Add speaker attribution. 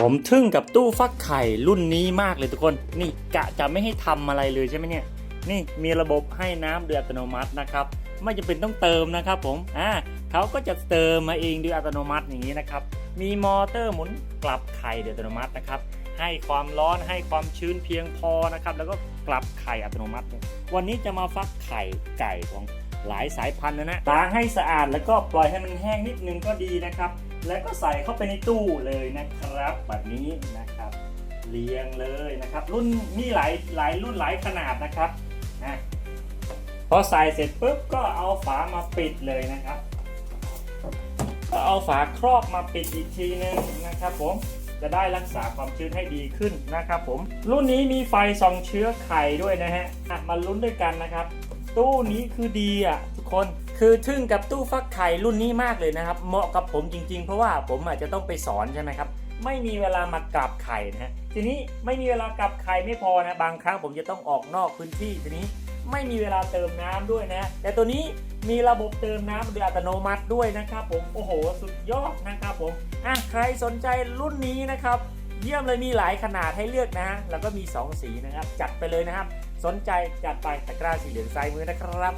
Speaker 1: ผมทึ่งกับตู้ฟักไข่รุ่นนี้มากเลยทุกคน นี่กะจะไม่ให้ทำอะไรเลยใช่ไหมเนี่ย นี่มีระบบให้น้ำโดยอัตโนมัตินะครับ ไม่จำเป็นต้องเติมนะครับผม อ่าเขาก็จะเติมมาเองโดยอัตโนมัติอย่างนี้นะครับ มีมอเตอร์หมุนกลับไข่โดยอัตโนมัตินะครับ ให้ความร้อนให้ความชื้นเพียงพอนะครับ แล้วก็กลับไข่อัตโนมัติ วันนี้จะมาฟักไข่ไก่ของ หลายสายพันธุ์นะนะล้างให้สะอาดแล้วก็ปล่อยให้มันแห้งนิดนึงก็ดีนะครับ แล้วก็ใส่เข้าไปในตู้เลยนะครับแบบนี้นะครับเรียงเลยนะครับ รุ่นมีหลายหลายรุ่นหลายขนาดนะครับนะพอใส่เสร็จปุ๊บก็เอาฝามาปิดเลยนะครับ ก็เอาฝาครอบมาปิดอีกทีนึงนะครับผมจะได้รักษาความชื้นให้ดีขึ้นนะครับผม รุ่นนี้มีไฟส่องเชื้อไข่ด้วยนะฮะอะมาลุ้นด้วยกันนะครับ ตู้นี้คือดีอะทุกคนคือทึ่งกับตู้ฟักไข่รุ่นนี้มากเลยนะครับ เหมาะกับผมจริง ๆ เพราะว่าผมอาจจะต้องไปสอนใช่ไหมครับไม่มีเวลามากลับไข่นะฮะทีนี้ไม่มีเวลากลับไข่ไม่พอนะบางครั้งผมจะต้องออกนอกพื้นที่ทีนี้ไม่มีเวลาเติมน้ำด้วยนะ แต่ตัวนี้มีระบบเติมน้ำโดยอัตโนมัติด้วยนะครับผมโอ้โห สุดยอดนะครับผมอะใครสนใจรุ่นนี้นะครับ เยี่ยมเลยมีหลายขนาดให้เลือกนะฮะแล้วก็มี 2 สีนะครับ จัดไปเลยนะครับ สนใจจัดไปตะกร้าสีเหลืองซ้ายมือนะครับ